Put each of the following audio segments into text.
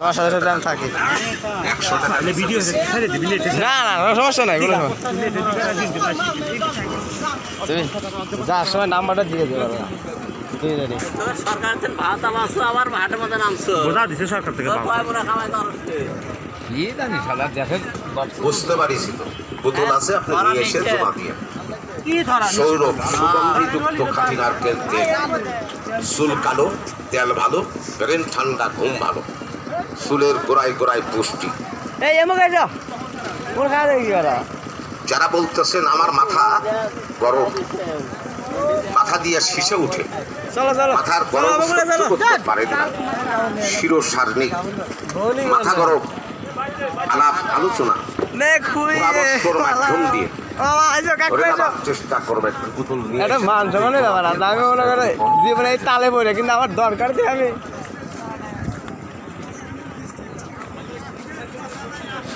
তোমার সাথে সাথে আমি থাকি না না সমস্যা নাই কোনো তুমি যার সময় নাম্বারটা দিয়ে বুঝতে পারিছি তো। বোতল আছে আপনি নিয়ে এসে জমা দিয়ে। সৌরভ সুগন্ধিযুক্ত খাঁটি নারকেল তেল চুল কালো তেল ভালো ব্রেন ঠান্ডা ঘুম ভালো। চুলের গোড়ায় গোড়ায় পুষ্টি। যারা বলতেছেন আমার মাথা গরম মাথা দিয়ে শীষে উঠে মাথার গরম করতে পারেন না। শিরো সারণিক মাথা গরম আলাপ আলোচনা মাধ্যম দিয়ে। চেষ্টা করবেন। পুতুল নিয়ে এটা মান সম্মানের ব্যাপার। আছে আমি মনে করে জীবনে তালে পড়ে কিন্তু আমার দরকার দিয়ে আমি আপনার মাধ্যম দিয়ে তেলগুলি ধরে নেওয়ার চেষ্টা করবেন একটু লবি ধর না ভিডিও আর তেল বাজারে আমাকে দিও না মানে বাছাই করা নারকেলের নির্যাস থেকে তৈরি চুলের আমি গেলে আগে পুষ্টি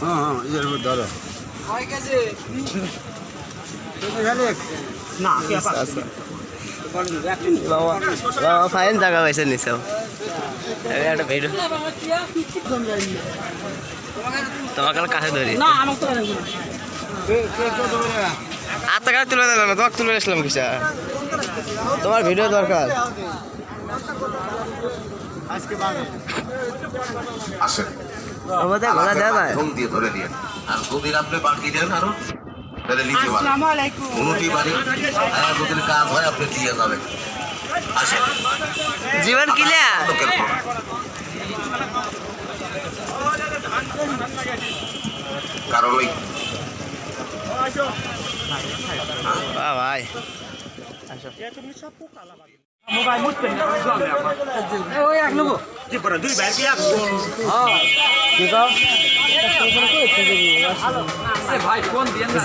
হ্যাঁ হ্যাঁ ইয়ের মধ্যে ধরো বাবা ফাইন জায়গা পাইছে নিচেও একটা ভিডিও তোমাকে কাছে ধরি আত্মা কাছে তুলে দিলাম না তোমাকে তুলে আসলাম কিসা তোমার ভিডিও দরকার আসেন আমাদের ঘোরা দেওয়া যায়। মাধ্যম দিয়ে ধরে দিয়ে আর যদি আপনি বাকি দেন আরও। তাহলে নিতে পারেন উন্নতি বাড়ি। আর যদি কাজ হয় আপনি দিয়ে যাবেন। আসেন। জীবন কিলা কারণ ওই ভাই। কি ভাই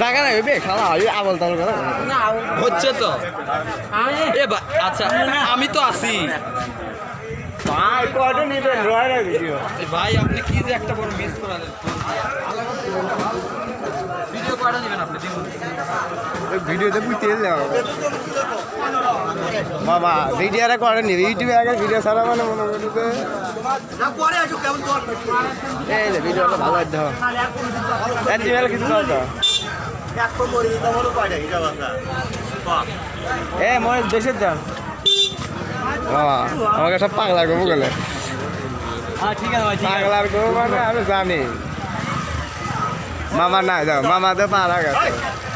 জায়গা নাই বে খাওয়া আবল তাবল হচ্ছে তো। আচ্ছা আমি তো আছি। ভাই রয় না ভাই আপনি কি যে একটা বড় মিস করালেন? ভিডিও কয়টা নেবেন আপনি? ভিডিওতে বুঝতে যাও বাবা ভিডিওটা করে নি ইউটিউবে আগে ভিডিও ছাড়া মানে মনে করতে এই যে ভিডিওটা ভালো হইতে হবে কিছু তো। এ মনে দেশের দাম বাবা আমাকে সব পাগলা গবু গেলে ঠিক আছে ভাই পাগলার গবু মানে আমি জানি। মামা না যাও মামা তো পারা গেছে।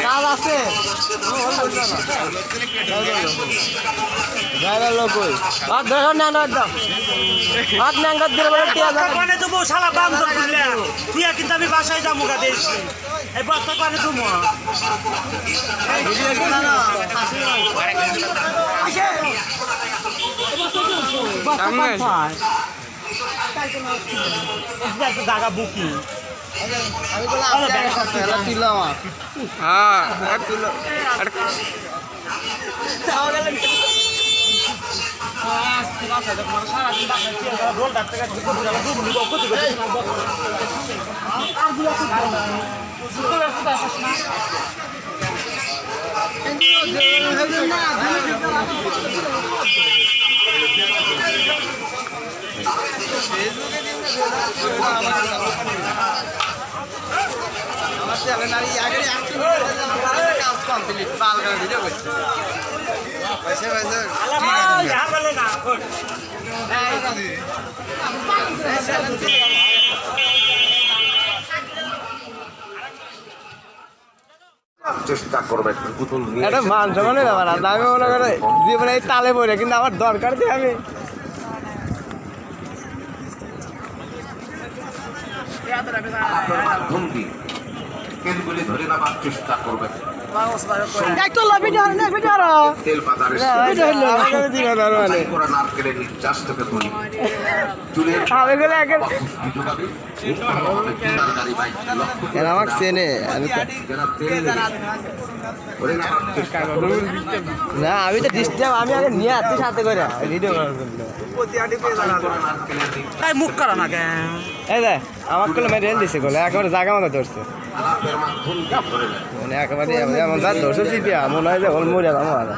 কাজ আছে লোক হাত না না দাও হাত ন্যাঙ্গা দিলে বলে টিয়া যাবে কানে তো বউ শালা বাম তো করলে তুই কিন্তু আমি বাসায় যাব গা দেশ। এই বস্তা কানে তুমি জায়গা বুকিং হ্যাঁ আর তুললো রোল ডাক্তার কাছে ক্ষতি করে আমার চ্যানেল আর আগে কাজ কমপ্লিট পাল ভিডিও করছে পয়সা পয়সা হার বলে না চেষ্টা করবেন নিয়ে এটা মান সম্মানের ব্যাপার আমি মনে করে জীবনে তালে পড়ে কিন্তু আমার দরকার দিয়ে আমি? আপনার মাধ্যম দিয়ে কেনগুলি ধরে নেওয়ার চেষ্টা করবেন আমাকে চেনে আমি না আমি তো ডিস্টার্ব আমি আগে নিয়ে আসছি সাথে করে। ভিডিও করার জন্য। মুখ করা না কেন? এই দেখ আমার কোলে মেরে রেল দিছে কোলে একেবারে জায়গা মতো ধরছে। মানে একেবারে এমন তার ধরছে চিপিয়া মনে হয় যে ওর মরে যাব আর।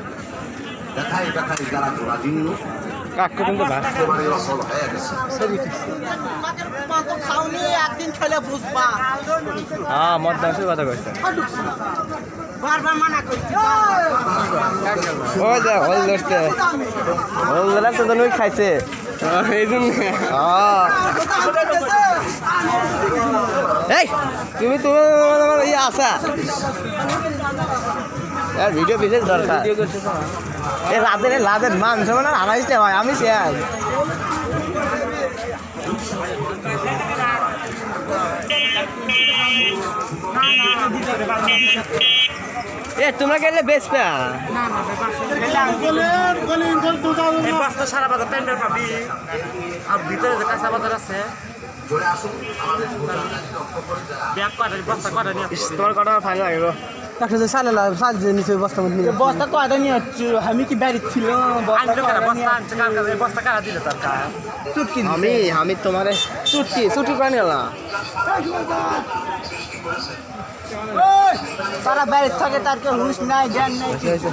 দেখাই যারা কাক কিন্তু হয়ে হ্যাঁ মদ দাসের কথা কইছে। বারবার মানা করছি ওই যে হল ধরছে হল ধরার তো তুমি খাইছে এই জন্য হ্যাঁ এই তুমি তুমি ইয়ে আসা আর ভিডিও বিশেষ দরকার এই রাতের রাতের মান সমান হারাইতে হয় আমি শেয়ার এ তোমরা গেলে বেশ পা এই বাসটা সারা বাজার টেন্ডার পাবি আর ভিতরে যে কাঁচা বাজার আছে বস্তা কটা নিয়ে আমি কি বাড়ি ছিল বস্তা আনছে কার দিলে তার কাছে? আমি আমি তোমার চুটকি চুটকি করে নিলাম তারা বাইরে থাকে তার কেউ হুশ নাই জ্ঞান নাই ওই ভিতরে আছে।